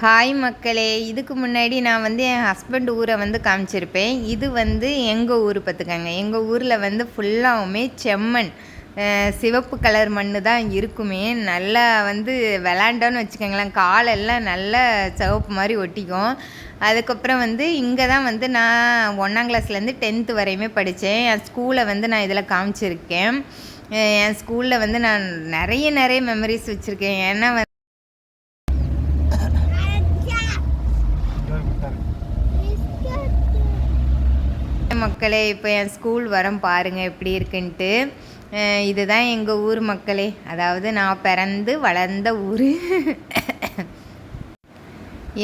Hi மக்களே இதுக்கு முன்னாடி நான் வந்து என் ஹஸ்பண்ட் ஊரை வந்து காமிச்சிருப்பேன். இது வந்து எங்கள் ஊர் பார்த்துக்கங்க. எங்கள் ஊரில் வந்து ஃபுல்லாகவுமே செம்மண். சிவப்பு கலர் மண் தான் இருக்குமே. நல்லா வந்து விளாண்டோன்னு வச்சுக்கோங்களேன். காலெல்லாம் நல்லா சிவப்பு மாதிரி ஒட்டிக்கும். அதுக்கப்புறம் வந்து இங்கே தான் வந்து நான் ஒன்றாம் கிளாஸ்லேருந்து டென்த்து வரையுமே படித்தேன். என் ஸ்கூலை வந்து நான் இதில் காமிச்சிருக்கேன். என் ஸ்கூலில் வந்து நான் நிறைய நிறைய மெமரிஸ் வச்சுருக்கேன். ஏன்னா வந்து மக்களே இப்போ என் ஸ்கூல் வரம் பாருங்கள் எப்படி இருக்குன்ட்டு. இதுதான் எங்கள் ஊர் மக்களே. அதாவது நான் பிறந்து வளர்ந்த ஊர்.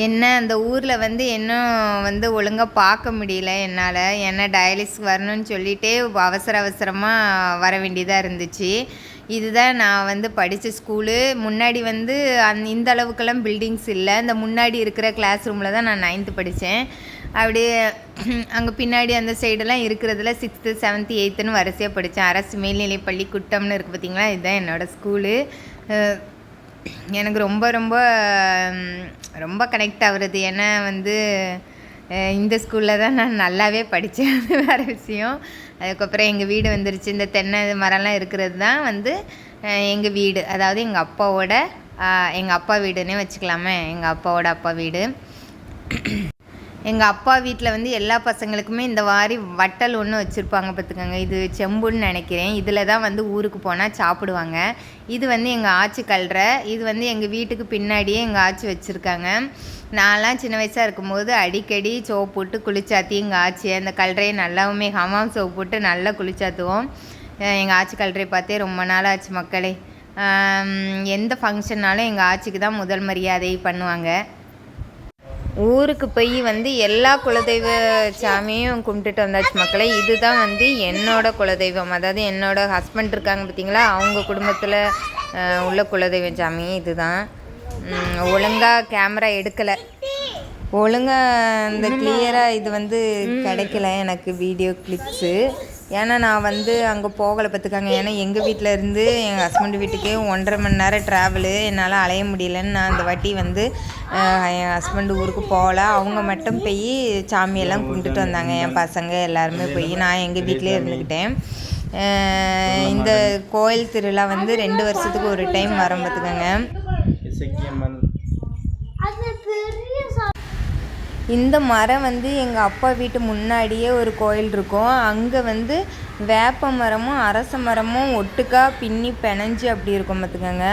என்ன அந்த ஊரில் வந்து இன்னும் வந்து ஒழுங்காக பார்க்க முடியல என்னால். ஏன்னா டயாலிஸ் வரணும்னு சொல்லிகிட்டே அவசர அவசரமாக வர வேண்டியதாக இருந்துச்சு. இதுதான் நான் வந்து படித்த ஸ்கூலு. முன்னாடி வந்து அந் இந்த அளவுக்கெல்லாம் பில்டிங்ஸ் இல்லை. இந்த முன்னாடி இருக்கிற கிளாஸ் ரூமில் தான் நான் நைன்த்து படித்தேன். அப்படியே அங்கே பின்னாடி அந்த சைடெல்லாம் இருக்கிறதுல சிக்ஸ்த்து செவன்த்து எயித்துன்னு வரிசையாக படித்தேன். அரசு மேல்நிலைப்பள்ளி குட்டம்னு இருக்குது பார்த்திங்களா? இதுதான் என்னோடய ஸ்கூலு எனக்கு ரொம்ப ரொம்ப ரொம்ப கனெக்ட் ஆகுறது. ஏன்னா வந்து இந்த ஸ்கூலில் தான் நான் நல்லாவே படித்தேன். அது வேறு விஷயம். அதுக்கப்புறம் எங்கள் வீடு வந்துருச்சு. இந்த தென்னை மரம்லாம் இருக்கிறது தான் வந்து எங்கள் வீடு. அதாவது எங்கள் அப்பாவோட எங்கள் அப்பா வீடுன்னே வச்சுக்கலாமே. எங்கள் அப்பாவோட அப்பா வீடு. எங்கள் அப்பா வீட்டில் வந்து எல்லா பசங்களுக்குமே இந்த மாதிரி வட்டல் ஒன்று வச்சுருப்பாங்க பார்த்துக்கோங்க இது செம்புன்னு நினைக்கிறேன். இதில் தான் வந்து ஊருக்கு போனால் சாப்பிடுவாங்க. இது வந்து எங்கள் ஆச்சி கல்ற. இது வந்து எங்கள் வீட்டுக்கு பின்னாடியே எங்கள் ஆச்சி வச்சுருக்காங்க. நான்லாம் சின்ன வயசாக இருக்கும்போது அடிக்கடி சோப்பு போட்டு குளிச்சாத்தி எங்கள் ஆச்சியை அந்த கல்றையை நல்லாவுமே ஹமாம் சோப்பு போட்டு நல்லா குளிச்சாத்துவோம். எங்கள் ஆச்சி கல்றையை பார்த்தே ரொம்ப நாள் ஆச்சு மக்களே. எந்த ஃபங்க்ஷன்னாலும் எங்கள் ஆச்சிக்கு தான் முதல் மரியாதை பண்ணுவாங்க. ஊருக்கு போய் வந்து எல்லா குலதெய்வ சாமியும் கும்பிட்டுட்டு வந்தாச்சு மக்களே. இதுதான் வந்து என்னோட குலதெய்வம். அதாவது என்னோட ஹஸ்பண்ட் இருக்காங்க பார்த்தீங்களா? அவங்க குடும்பத்தில் உள்ள குலதெய்வம் சாமி இதுதான். உம், ஒழுங்கா கேமரா எடுக்கலை. ஒழுங்கா இந்த கிளியராக இது வந்து கிடைக்கல எனக்கு வீடியோ கிளிப்ஸு ஏன்னா நான் வந்து அங்கே போகலை பார்த்துக்காங்க. ஏன்னா எங்கள் வீட்டில் இருந்து எங்கள் ஹஸ்பண்ட் வீட்டுக்கே ஒன்றரை மணி நேரம் ட்ராவலு என்னால் அலைய முடியலன்னு நான் அந்த வாட்டி வந்து என் ஹஸ்பண்ட் ஊருக்கு போகல. அவங்க மட்டும் போய் சாமியெல்லாம் கும்பிட்டுட்டு வந்தாங்க. என் பசங்க எல்லாருமே போய். நான் எங்கள் வீட்டிலே இருந்துக்கிட்டேன். இந்த கோயில் திருவிழா வந்து ரெண்டு வருஷத்துக்கு ஒரு டைம் வரும் பார்த்துக்கோங்க இசக்கியம்மன் இந்த மரம் வந்து எங்கள் அப்பா வீட்டு முன்னாடியே ஒரு கோயில் இருக்கும். அங்கே வந்து வேப்ப மரமும் அரச மரமும் ஒட்டுக்கா பின்னி பிணைஞ்சு அப்படி இருக்கும் பார்த்துக்கோங்க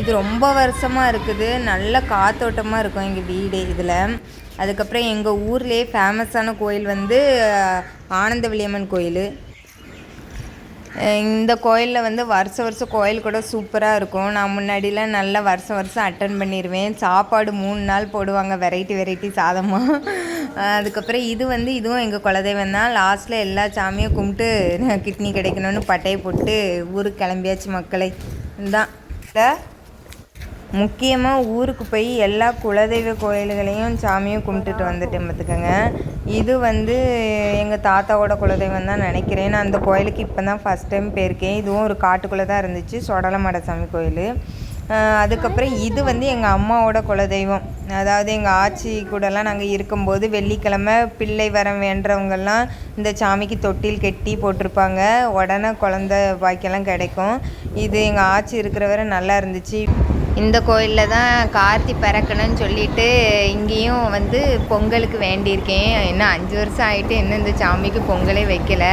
இது ரொம்ப வருஷமாக இருக்குது. நல்ல காத்தோட்டமாக இருக்கும் எங்கள் வீடு இதில். அதுக்கப்புறம் எங்கள் ஊர்லேயே ஃபேமஸான கோயில் வந்து ஆனந்த விளியம்மன் கோயில். இந்த கோயிலில் வந்து வருஷ வருஷம் கோயில் கூட சூப்பராக இருக்கும். நான் முன்னாடிலாம் நல்லா வருஷம் வருஷம் அட்டன் பண்ணிடுவேன் சாப்பாடு மூணு நாள் போடுவாங்க வெரைட்டி வெரைட்டி சாதமாக அதுக்கப்புறம் இது வந்து இதுவும் எங்கள் குலதெய்வம் தான். லாஸ்ட்டில் எல்லா சாமியும் கும்பிட்டு கிட்னி கிடைக்கணும்னு பட்டையை போட்டு ஊருக்கு கிளம்பியாச்சு மக்களை. தான் முக்கியமாக ஊருக்கு போய் எல்லா குலதெய்வ கோயில்களையும் சாமியும் கும்பிட்டுட்டு வந்துட்டேன் பார்த்துக்கோங்க. இது வந்து எங்கள் தாத்தாவோட குலதெய்வம் தான் நினைக்கிறேன். நான் அந்த கோயிலுக்கு இப்போ தான் ஃபஸ்ட் டைம் போயிருக்கேன். இதுவும் ஒரு காட்டுக்குள்ளே தான் இருந்துச்சு சொடலமட சாமி கோயில் அதுக்கப்புறம் இது வந்து எங்கள் அம்மாவோட குலதெய்வம். அதாவது எங்கள் ஆச்சி கூடலாம் நாங்கள் இருக்கும்போது வெள்ளிக்கிழமை பிள்ளை வரம் வேண்டவங்கள்லாம் இந்த சாமிக்கு தொட்டில் கட்டி போட்டிருப்பாங்க. உடனே குழந்த பாக்கியெல்லாம் கிடைக்கும். இது எங்கள் ஆச்சி இருக்கிற வரை நல்லா இருந்துச்சு. இந்த கோயிலில் தான் கார்த்தி பிறக்கணும்னு சொல்லிட்டு இங்கேயும் வந்து பொங்கலுக்கு வேண்டியிருக்கேன். இன்னும் அஞ்சு வருஷம் ஆகிட்டு இன்னும் இந்த சாமிக்கு பொங்கலே வைக்கல.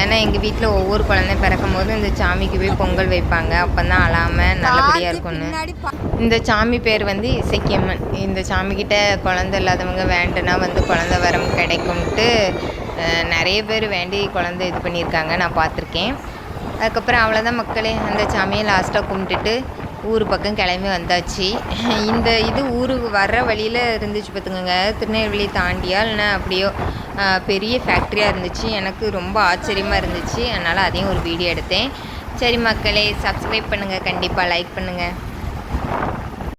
ஏன்னா எங்கள் வீட்டில் ஒவ்வொரு குழந்தை பிறக்கும் போது இந்த சாமிக்கு போய் பொங்கல் வைப்பாங்க. அப்போ தான் அழாமல் நல்லபடியாக இருக்கும்னு. இந்த சாமி பேர் வந்து இசக்கியம்மன். இந்த சாமிக்கிட்ட குழந்தை இல்லாதவங்க வேண்டுனா வந்து குழந்தை வரம் கிடைக்கும்ட்டு நிறைய பேர் வேண்டி குழந்தை இது பண்ணியிருக்காங்க. நான் பார்த்துருக்கேன். அதுக்கப்புறம் அவ்வளோதான் மக்களே. அந்த சாமியை லாஸ்ட்டாக கும்பிட்டுட்டு ஊர் பக்கம் கிளம்பி வந்தாச்சு. இந்த இது ஊருக்கு வர்ற வழியில் இருந்துச்சு பார்த்துக்கோங்க திருநெல்வேலி தாண்டியா இல்லைனா அப்படியோ பெரிய ஃபேக்ட்ரியாக இருந்துச்சு. எனக்கு ரொம்ப ஆச்சரியமாக இருந்துச்சு. அதனால் அதையும் ஒரு வீடியோ எடுத்தேன். சரி மக்களே சப்ஸ்கிரைப் பண்ணுங்கள் கண்டிப்பாக லைக் பண்ணுங்கள்